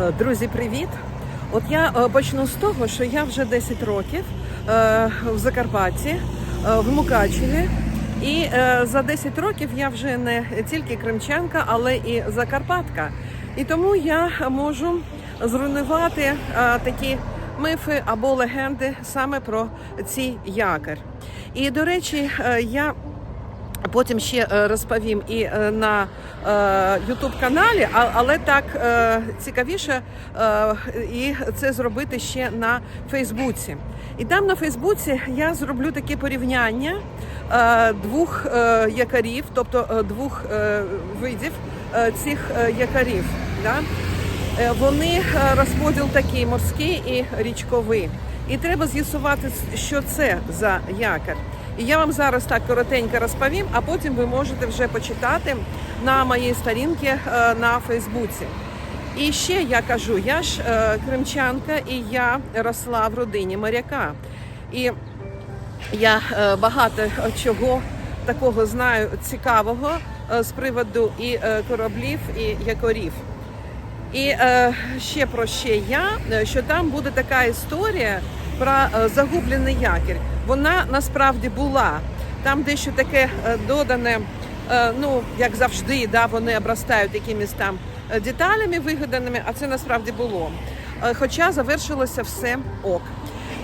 Е, Друзі, привіт! От я е, почну з того, що я вже 10 років е, в Закарпатті, в Мукачеві. І за 10 років я вже не тільки кримчанка, але і закарпатка. І тому я можу зруйнувати такі мифи або легенди саме про цей якір. І до речі, я Потім ще е, розповім і е, на Ютуб каналі, але так е, цікавіше е, і це зробити ще на Фейсбуці. І там на Фейсбуці я зроблю таке порівняння е, двох е, якарів, тобто е, двох е, видів е, цих е, якарів. Е, Вони е, розподіл такий морський і річковий. І треба з'ясувати, що це за якір. І я вам зараз так коротенько розповім, а потім ви можете вже почитати на моїй сторінці е, на Фейсбуці. І ще я кажу, я ж е, кримчанка і я росла в родині моряка. І я е, багато чого такого знаю цікавого з приводу і кораблів, і якорів. І е, ще про ще я, що там буде така історія про загублений якір. Вона насправді була. Там дещо таке е, додане, е, ну як завжди, да, вони обростають якимись там е, деталями вигаданими, а це насправді було. Хоча завершилося все ок.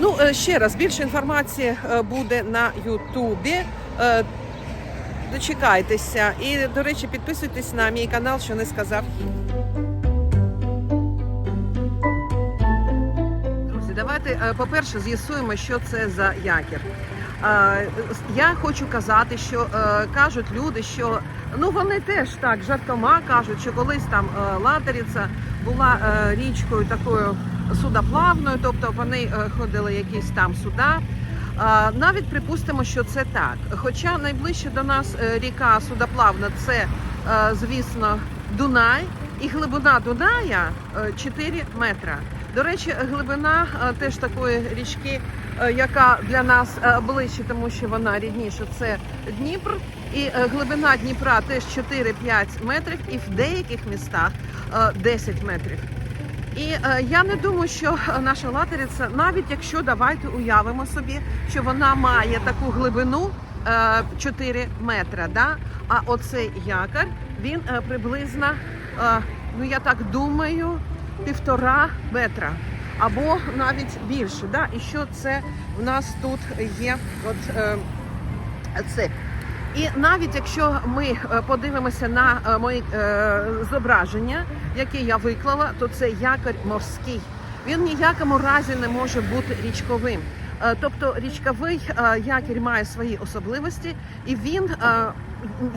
Ну, ще раз, більше інформації буде на Ютубі. Дочекайтеся. І, до речі, підписуйтесь на мій канал, що не сказав. Давайте, е, по-перше, з'ясуємо, що це за якір. Е, Я хочу казати, що е, кажуть люди, що ну вони теж так жартома кажуть, що колись там Латериця була річкою такою судоплавною, тобто вони ходили якісь там суда. Навіть припустимо, що це так. Хоча найближче до нас ріка судоплавна це, звісно, Дунай, і глибина Дуная е, 4 метри. До речі, глибина е, теж такої річки, е, яка для нас е, ближче, тому що вона рідніша, це Дніпр. І глибина Дніпра теж 4-5 метрів, і в деяких містах е, 10 метрів. І я не думаю, що наша латериця, навіть якщо давайте уявимо собі, що вона має таку глибину е, 4 метри, да? а оцей якор, він приблизно, ну я так думаю, півтора метра або навіть більше. Да? І що це в нас тут є от, е, цепь. І навіть якщо ми е, подивимося на е, мої е, зображення, які я виклала, то це якорь морський. Він ніякому разі не може бути річковим. Е, Тобто річковий якір має свої особливості, і він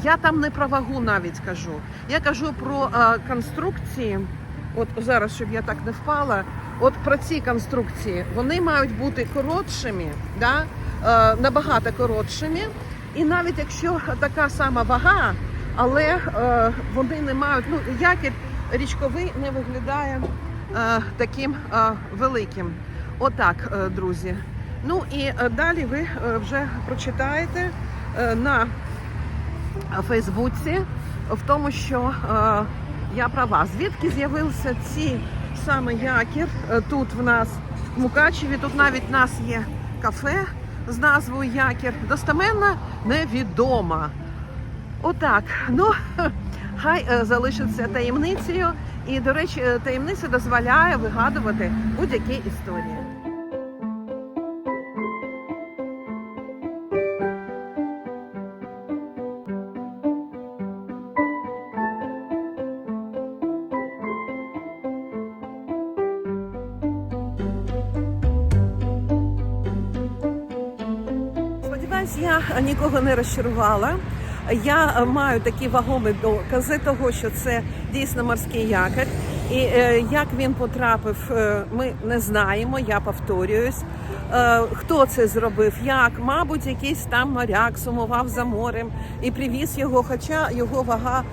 я там не про вагу навіть кажу. Я кажу про конструкції. От зараз, щоб я так не впала, от про ці конструкції вони мають бути коротшими, да? е, набагато коротшими. І навіть якщо така сама вага, але е, вони не мають, ну якір річковий не виглядає е, таким е, великим. Отак, е, друзі. Ну і е, далі ви е, вже прочитаєте е, на Фейсбуці в тому, що я права. Звідки з'явився ці саме якір е, тут в нас в Мукачеві? Тут навіть в нас є кафе з назвою Якір. Достеменно невідома. Отак. Ну хай е, залишиться таємницею. І, до речі, е, таємниця дозволяє вигадувати будь-які історії. Я нікого не розчарувала. Я маю такі вагомі докази того, що це дійсно морський якір. І е, як він потрапив, е, ми не знаємо. Я повторююсь. Е, хто це зробив? Як? Мабуть, якийсь там моряк сумував за морем і привіз його, хоча його вага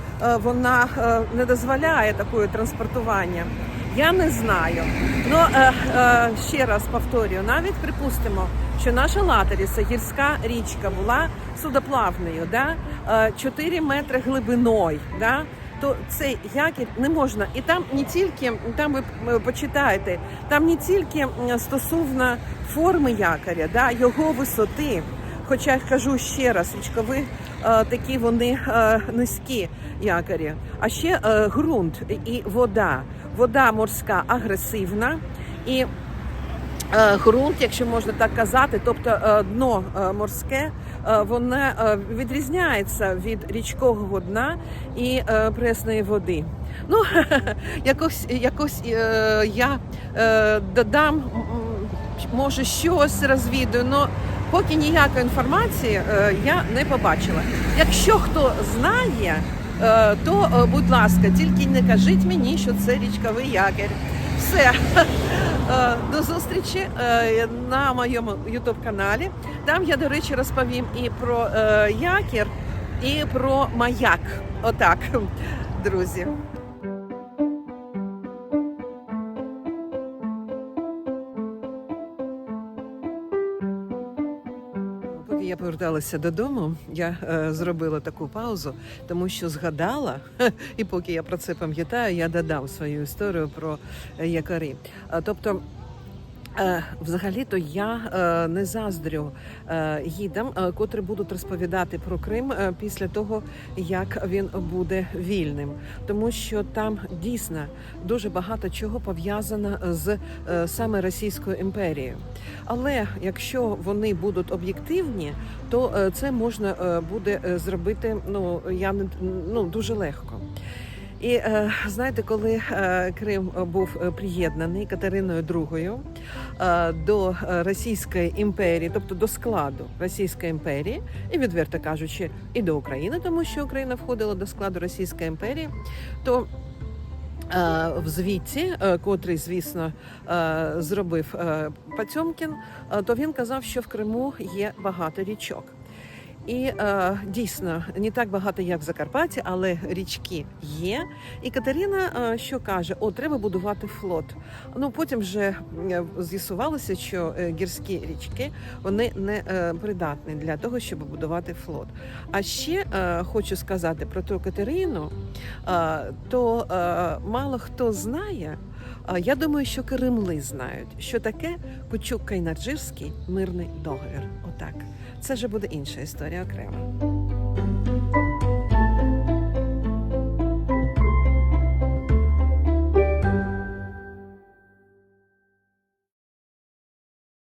вона не дозволяє такої транспортування. Я не знаю. Ну е, е, ще раз повторюю, навіть припустимо, що наша латериця, гірська річка, була судоплавною, да? е, 4 метри глибиною. Да? то цей якір не можна. І там не тільки там ви е, почитаєте, там не тільки стосовно форми якоря, да, його висоти. Хоча я кажу ще раз, річкові е, такі вони е, низькі якорі, а ще е, ґрунт і вода. Вода морська агресивна і е, ґрунт, якщо можна так казати, тобто е, дно е, морське, воно відрізняється від річкового дна і пресної води. Ну, якось, якось я додам, може, щось розвідую, але поки ніякої інформації я не побачила. Якщо хто знає, то, е, будь ласка, тільки не кажіть мені, що це річковий якір. Все. Е, До зустрічі е, на моєму ютуб-каналі. Там я, до речі, розповім і про е, якір, і про маяк. Отак, друзі. Я поверталася додому, я е, зробила таку паузу, тому що згадала, і поки я про це пам'ятаю, я додав свою історію про якарі. якорі. А, тобто. Е, Взагалі-то я е, не заздрю е, гідам, котрі будуть розповідати про Крим після того, як він буде вільним, тому що там дійсно дуже багато чого пов'язано з саме Російською імперією. Але якщо вони будуть об'єктивні, то це можна буде зробити ну я не ну дуже легко. І е, знаєте, коли е, Крим був е, приєднаний Катериною II до Російської імперії, тобто до складу Російської імперії, і відверто кажучи, і до України, тому що Україна входила до складу Російської імперії, то в звіті, котрий, звісно, зробив Патьомкін, е, то він казав, що в Криму є багато річок. І е, дійсно не так багато, як в Закарпатті, але річки є. І Катерина е, що каже: О, треба будувати флот. Ну потім вже з'ясувалося, що е, гірські річки вони не е, придатні для того, щоб будувати флот. А ще е, хочу сказати про ту Катерину, е, то е, мало хто знає. Я думаю, що Кремли знають, що таке Кучук Кайнарджирський мирний договір. Отак. Це вже буде інша історія окремо.